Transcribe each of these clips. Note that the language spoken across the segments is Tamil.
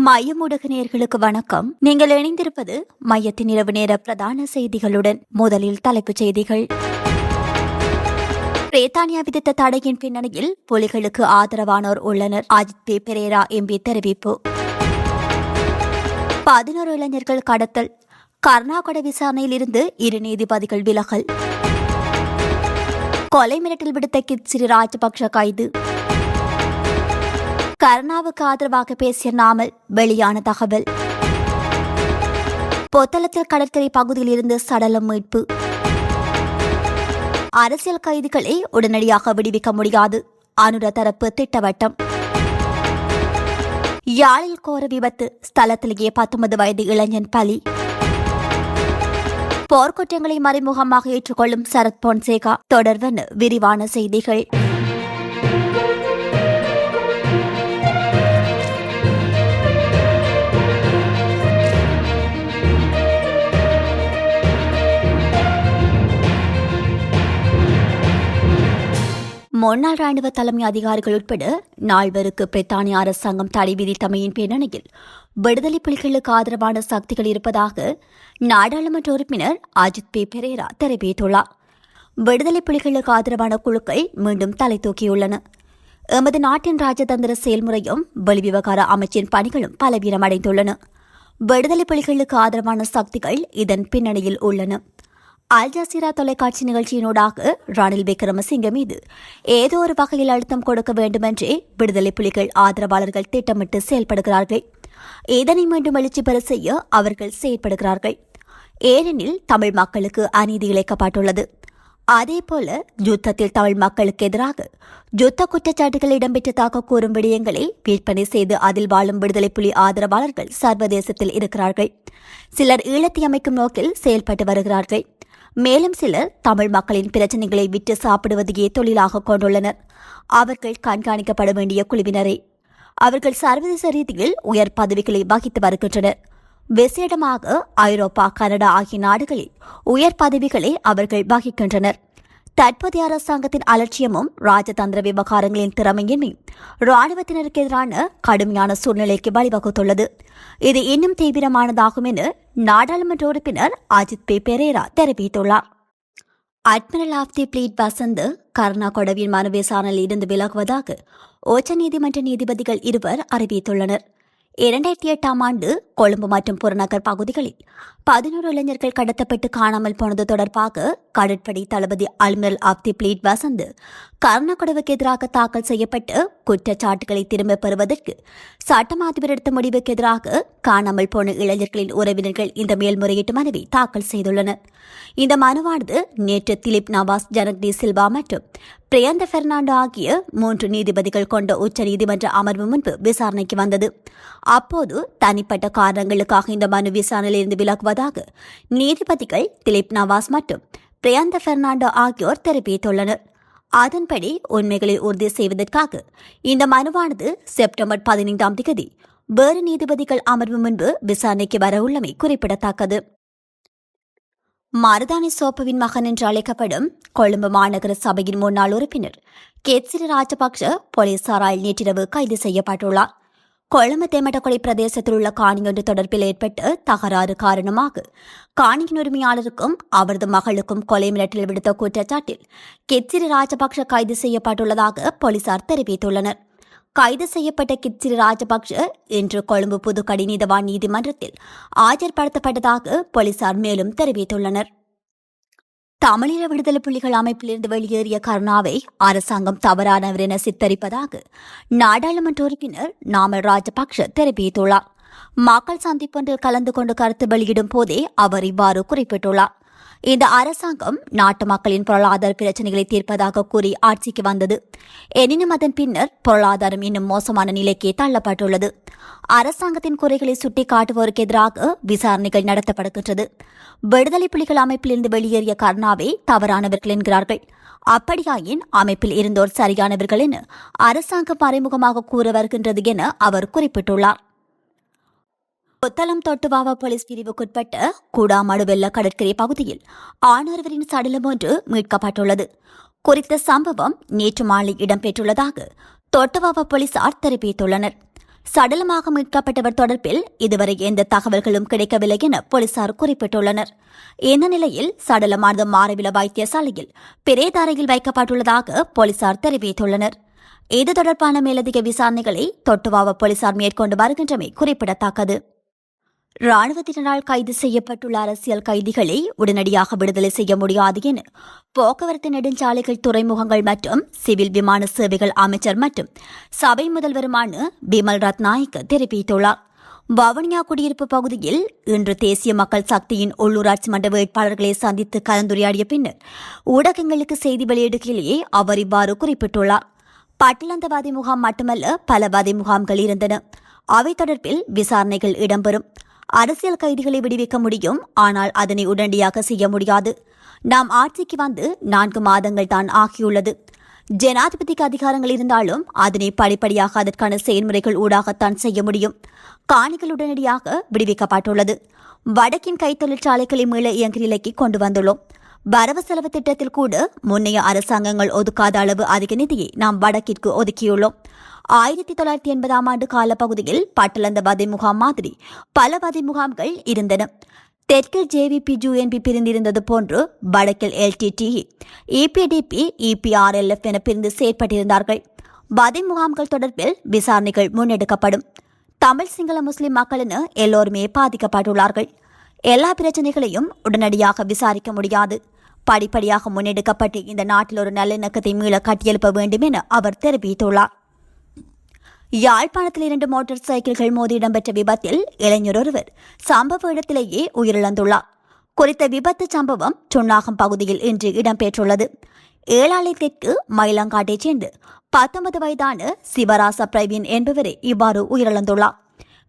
மையம் நேர்களுக்கு வணக்கம். நீங்கள் இணைந்திருப்பது மையத்தின் இரவு நேர பிரதான செய்திகளுடன் முதலில் தலைப்புச் செய்திகள். பிரித்தானியா விதித்த தடையின் பின்னணியில் புலிகளுக்கு ஆதரவானோர் உள்ளனர். அஜித் பி பெரேரா எம்பி தெரிவிப்பு. பதினோரு இளைஞர்கள் கடத்தல். கர்நாடக விசாரணையில் இருந்து இரு நீதிபதிகள் விலகல். கொலை மிரட்டல் விடுத்த கிட்சிரி ராஜபக்ஷ கைது. கருணாவுக்கு ஆதரவாக பேசிய நாமல் வெளியான தகவல். பொத்தளத்தில் கடற்கரை பகுதியில் இருந்து சடலம் மீட்பு. அரசியல் கைதிகளை உடனடியாக விடுவிக்க முடியாது. அனுர தரப்பு திட்டவட்டம். யாழில் கோர விபத்து ஸ்தலத்திலேயே பத்தொன்பது வயது இளைஞன் பலி. போர்க்குற்றங்களை மறைமுகமாக ஏற்றுக்கொள்ளும் சரத் பொன்சேகா. தொடர்வன் விரிவான செய்திகள். முன்னாள் ராணுவ தலைமை அதிகாரிகள் உட்பட நால்வருக்கு பிரித்தானிய அரசாங்கம் தடை விதித்தமையின் பின்னணியில் விடுதலை புலிகளுக்கு ஆதரவான சக்திகள் இருப்பதாக நாடாளுமன்ற உறுப்பினர் அஜித் பி. பெரேரா தெரிவித்துள்ளார். விடுதலை புலிகளுக்கு ஆதரவான குழுக்கள் மீண்டும் தலை தூக்கியுள்ளன. எமது நாட்டின் ராஜதந்திர செயல்முறையும் வெளிவிவகார அமைச்சின் பணிகளும் பலவீனமடைந்துள்ளன. விடுதலை புலிகளுக்கு ஆதரவான சக்திகள் இதன் பின்னணியில் உள்ளன. அல் ஜசீரா தொலைக்காட்சி நிகழ்ச்சியினூடாக ரணில் விக்ரமசிங்க மீது ஏதோ ஒரு வகையில் அழுத்தம் கொடுக்க வேண்டுமென்றே விடுதலை புலிகள் ஆதரவாளர்கள் திட்டமிட்டு செயல்படுகிறார்கள். இதனை மீண்டும் எழுச்சி பெற செய்ய அவர்கள் செயல்படுகிறார்கள் ஏனெனில் தமிழ் மக்களுக்கு அநீதி இழைக்கப்பட்டுள்ளது. அதேபோல யுத்தத்தில் தமிழ் மக்களுக்கு எதிராக யுத்த குற்றச்சாட்டுகள் இடம்பெற்றதாக கூறும் விடயங்களை விற்பனை செய்து அதில் வாழும் விடுதலை புலி ஆதரவாளர்கள் சர்வதேசத்தில் இருக்கிறார்கள். சிலர் ஈழத்தை அமைக்கும் நோக்கில் செயல்பட்டு வருகிறார்கள். மேலும் சிலர் தமிழ் மக்களின் பிரச்சனைகளை விட்டு சாப்பிடுவதையே தொழிலாக கொண்டுள்ளனர்? அவர்கள் கண்காணிக்கப்பட வேண்டிய குழுவினரே. அவர்கள் சர்வதேச ரீதியில் உயர் பதவிகளை வகித்து வருகின்றனர். விசேடமாக ஐரோப்பா கனடா ஆகிய நாடுகளில் உயர் பதவிகளை அவர்கள் வகிக்கின்றனர். தற்போதைய அரசாங்கத்தின் அலட்சியமும் ராஜதந்திர விவகாரங்களின் திறமையின்மை ராணுவத்தினருக்கு எதிரான கடுமையான சூழ்நிலைக்கு வழிவகுத்துள்ளது. இது இன்னும் தீவிரமானதாகும் என நாடாளுமன்ற உறுப்பினர் அஜித் பி. பெரேரா தெரிவித்துள்ளார். Admiral of the fleet Wasantha கர்ணா கொடவின் மனு விசாரணையில் இருந்து விலகுவதாக உச்சநீதிமன்ற நீதிபதிகள் இருவர் அறிவித்துள்ளனர். இரண்டாயிரத்தி எட்டாம் ஆண்டு கொழும்பு மற்றும் புறநகர் பகுதிகளில் பதினோரு இளைஞர்கள் கடத்தப்பட்டு காணாமல் போனது தொடர்பாக கடற்படை தளபதி admiral of the fleet Wasantha கர்ணாகொடவுக்கு எதிராக தாக்கல் செய்யப்பட்டு குற்றச்சாட்டுகளை திரும்பப் பெறுவதற்கு சட்டமாதிபர் எடுத்த முடிவுக்கு எதிராக காணாமல் போன இளைஞர்களின் உறவினர்கள் இந்த மேல்முறையீட்டு மனுவை தாக்கல் செய்துள்ளனர். இந்த மனுவானது நேற்று திலிப் நவாஸ் ஜனக்தி சில்வா மற்றும் பிரியந்த பெர்னாண்டோ ஆகிய மூன்று நீதிபதிகள் கொண்ட உச்ச நீதிமன்ற அமர்வு முன்பு விசாரணைக்கு வந்தது. அப்போது தனிப்பட்ட காரணங்களுக்காக இந்த மனு விசாரணையிலிருந்து விலகுவதாக நீதிபதிகள் திலிப் நவாஸ் மற்றும் பிரியந்த பெர்னாண்டோ ஆகியோர் தெரிவித்துள்ளனர். அதன்படி உண்மைகளை உறுதி செய்வதற்காக இந்த மனுவானது செப்டம்பர் பதினைந்தாம் தேதி வேறு நீதிபதிகள் அமர்வு முன்பு விசாரணைக்கு வரவுள்ளமை குறிப்பிடத்தக்கது. மருதானி சோப்பவின் மகன் என்று அழைக்கப்படும் கொழும்பு மாநகர சபையின் முன்னாள் உறுப்பினர் கேத்சிரி ராஜபக்ஷ போலீசாரால் நேற்றிரவு கைது செய்யப்பட்டுள்ளார். கொழும்பு தெமட்டகொலை பிரதேசத்தில் உள்ள காணியொன்று தொடர்பில் ஏற்பட்ட தகராறு காரணமாக காணியின் உரிமையாளருக்கும் அவரது மகளுக்கும் கொலை மிரட்டல் விடுத்த குற்றச்சாட்டில் கெச்சிரி ராஜபக்ஷ கைது செய்யப்பட்டுள்ளதாக போலீசார் தெரிவித்துள்ளனர். கைது செய்யப்பட்ட கிச்சிரி ராஜபக்ஷ இன்று கொழும்பு புதுக்கடி நீதவான் நீதிமன்றத்தில் ஆஜர்படுத்தப்பட்டதாக போலீசார் மேலும் தெரிவித்துள்ளனர். தமிழீழ விடுதலை புலிகள் அமைப்பிலிருந்து வெளியேறிய கருணாவை அரசாங்கம் தவறானவர் என சித்தரிப்பதாக நாடாளுமன்ற உறுப்பினர் நாமல் ராஜபக்ஷ தெரிவித்துள்ளார். மக்கள் சந்திப்பொன்றில் கலந்து கொண்டு கருத்து வெளியிடும் போதே அவர் இவ்வாறு குறிப்பிட்டுள்ளார். இந்த அரசாங்கம் நாட்டு மக்களின் பொருளாதார பிரச்சனைகளை தீர்ப்பதாக கூறி ஆட்சிக்கு வந்தது. எனினும் அதன் பின்னர் பொருளாதாரம் இன்னும் மோசமான நிலைக்கே தள்ளப்பட்டுள்ளது. அரசாங்கத்தின் குறைகளை சுட்டிக்காட்டுவோருக்கு எதிராக விசாரணைகள் நடத்தப்படுகின்றது. விடுதலை புலிகள் அமைப்பிலிருந்து வெளியேறிய கர்ணாவை தவறானவர்கள் என்கிறார்கள். அப்படியாயின் அமைப்பில் இருந்தோர் சரியானவர்கள் என அரசாங்கம் மறைமுகமாக கூற வருகின்றது என அவர் குறிப்பிட்டுள்ளார். புத்தளம் தொட்டுவாவா போலீஸ் பிரிவுக்குட்பட்ட கூடாமடுவெல்ல கடற்கரை பகுதியில் ஆணொருவரின் சடலம் ஒன்று மீட்கப்பட்டுள்ளது. குறித்த சம்பவம் நேற்று மாலை இடம்பெற்றுள்ளதாக தொட்டுவாவா போலீசார் தெரிவித்துள்ளனர். சடலமாக மீட்கப்பட்டவர் தொடர்பில் இதுவரை எந்த தகவல்களும் கிடைக்கவில்லை என போலீசார் குறிப்பிட்டுள்ளனர். இந்த நிலையில் சடலமானது மாரவில வைத்தியசாலையில் பிரேதாரையில் வைக்கப்பட்டுள்ளதாக போலீசார் தெரிவித்துள்ளனர். இது தொடர்பான மேலதிக விசாரணைகளை தொட்டுவாவ போலீசார் மேற்கொண்டு வருகின்றமை குறிப்பிடத்தக்கது. ராணுவத்தினரால் கைது செய்யப்பட்டுள்ள அரசியல் கைதிகளை உடனடியாக விடுதலை செய்ய முடியாது என போக்குவரத்து நெடுஞ்சாலைகள் துறைமுகங்கள் மற்றும் சிவில் விமான சேவைகள் அமைச்சர் மற்றும் சபை முதல்வருமான பிமல் ரத்நாயக் தெரிவித்துள்ளார். வவுனியா குடியிருப்பு பகுதியில் இன்று தேசிய மக்கள் சக்தியின் உள்ளூராட்சி மன்ற வேட்பாளர்களை சந்தித்து கலந்துரையாடிய பின்னர் ஊடகங்களுக்கு செய்தி வெளியிடுகையிலேயே அவர் இவ்வாறு குறிப்பிட்டுள்ளார். பட்டிலந்தவாதி முகாம் மட்டுமல்ல பல வதி முகாம்கள் இருந்தன. அவை தொடர்பில் விசாரணைகள் இடம்பெறும். அரசியல் கைதிகளை விடுவிக்க முடியும் ஆனால் அதனை உடனடியாக செய்ய முடியாது. நாம் ஆட்சிக்கு வந்து நான்கு மாதங்கள் தான் ஆகியுள்ளது. ஜனாதிபதிக்கு அதிகாரங்கள் இருந்தாலும் அதனை படிப்படியாக அதற்கான செயல்முறைகள் ஊடாகத்தான் செய்ய முடியும். காணிகள் உடனடியாக விடுவிக்கப்பட்டுள்ளது. வடக்கின் கைத்தொழிற்சாலைகளை மீள இயங்கு நிலைக்கு கொண்டு வந்துள்ளோம். வரவு செலவு திட்டத்தில் கூட முன்னைய அரசாங்கங்கள் ஒதுக்காத அளவு அதிக நிதியை நாம் வடக்கிற்கு ஒதுக்கியுள்ளோம். ஆயிரத்தி தொள்ளாயிரத்தி எண்பதாம் ஆண்டு காலப்பகுதியில் பட்டலந்த வதை முகாம் மாதிரி பல வதை முகாம்கள் இருந்தன. தெற்கில் ஜேவிபி ஜூஎன்பி பிரிந்திருந்தது போன்று வடக்கில் எல்டிடிஇ இபிடிபி இபிஆர்எல்எஃப் என பிரிந்து செயற்பட்டிருந்தார்கள். வதை முகாம்கள் தொடர்பில் விசாரணைகள் முன்னெடுக்கப்படும். தமிழ் சிங்கள முஸ்லிம் மக்களின் எல்லோருமே பாதிக்கப்பட்டுள்ளார்கள். எல்லா பிரச்சனைகளையும் உடனடியாக விசாரிக்க முடியாது. படிப்படியாக முன்னெடுக்கப்பட்டு இந்த நாட்டில் ஒரு நல்லிணக்கத்தை மீள கட்டியெழுப்ப வேண்டும் என அவர் தெரிவித்துள்ளார். யாழ்ப்பாணத்தில் இரண்டு மோட்டார் சைக்கிள்கள் மோதி இடம்பெற்ற விபத்தில் இளைஞர் ஒருவர் சம்பவ இடத்திலேயே உயிரிழந்துள்ளார். குறித்த விபத்து சம்பவம் சுன்னாகம் பகுதியில் இன்று இடம்பெற்றுள்ளது. ஏழாலை தெற்கு மயிலங்காட்டைச் சேர்ந்து பத்தொன்பது வயதான சிவராச பிரவீன் என்பவரே இவ்வாறு உயிரிழந்துள்ளார்.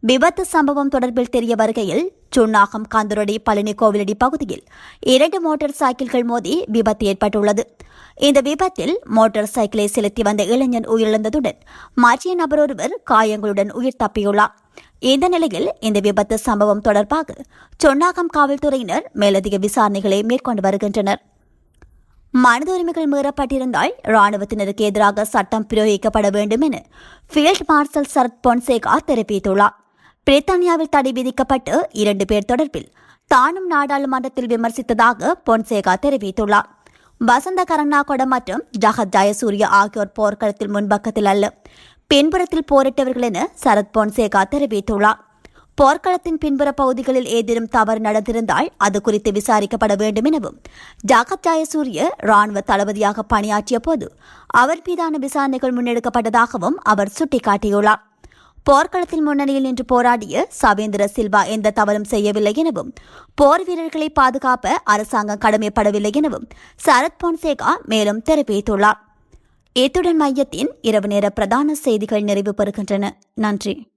விபத்து சம்பவம் தொடர்பில் தெரிய வருகையில் சுன்னாகம் காந்தரடி பழனி கோவிலடி பகுதியில் இரண்டு மோட்டார் சைக்கிள்கள் மோதி விபத்து ஏற்பட்டுள்ளது. இந்த விபத்தில் மோட்டார் சைக்கிளை செலுத்தி வந்த இளைஞன் உயிரிழந்ததுடன் மற்ற நபர் ஒருவர் காயங்களுடன் உயிர் தப்பியுள்ளார். இந்த நிலையில் இந்த விபத்து சம்பவம் தொடர்பாக சொன்னாகம் காவல்துறையினர் மேலதிக விசாரணைகளை மேற்கொண்டு வருகின்றனர். மனித உரிமைகள் மீறப்பட்டிருந்தால் ராணுவத்தினருக்கு எதிராக சட்டம் பிரயோகிக்கப்பட வேண்டும் என ஃபீல்ட் மார்ஷல் சரத் பொன்சேகா தெரிவித்துள்ளார். பிரித்தானியாவில் தடை விதிக்கப்பட்டு இரண்டு பேர் தொடர்பில் தானும் நாடாளுமன்றத்தில் விமர்சித்ததாக பொன்சேகா தெரிவித்துள்ளார். வசந்த கரண்ணாகொட மற்றும் ஜஹத் ஜயசூரிய ஆகியோர் போர்க்களத்தில் முன்பக்கத்தில் அல்ல பின்புறத்தில் போரிட்டவர்கள் என சரத் பொன்சேகா தெரிவித்துள்ளார். போர்க்களத்தின் பின்புற பகுதிகளில் ஏதேனும் தவறு நடந்திருந்தால் அது குறித்து விசாரிக்கப்பட வேண்டும் எனவும் ஜாகத் ஜாயசூரிய ராணுவ தளபதியாக பணியாற்றிய போது அவர் மீதான விசாரணைகள் முன்னெடுக்கப்பட்டதாகவும் அவர் சுட்டிக்காட்டியுள்ளார். போர்க்களத்தில் முன்னணியில் நின்று போராடிய சவேந்திர சில்வா எந்த தவறும் செய்யவில்லை எனவும் போர் வீரர்களை பாதுகாப்ப அரசாங்கம் கடமைப்படவில்லை எனவும் சரத் பொன்சேகா மேலும் தெரிவித்துள்ளார். இத்துடன் மையத்தின் இரவு நேர பிரதான செய்திகள் நிறைவு பெறுகின்றன. நன்றி.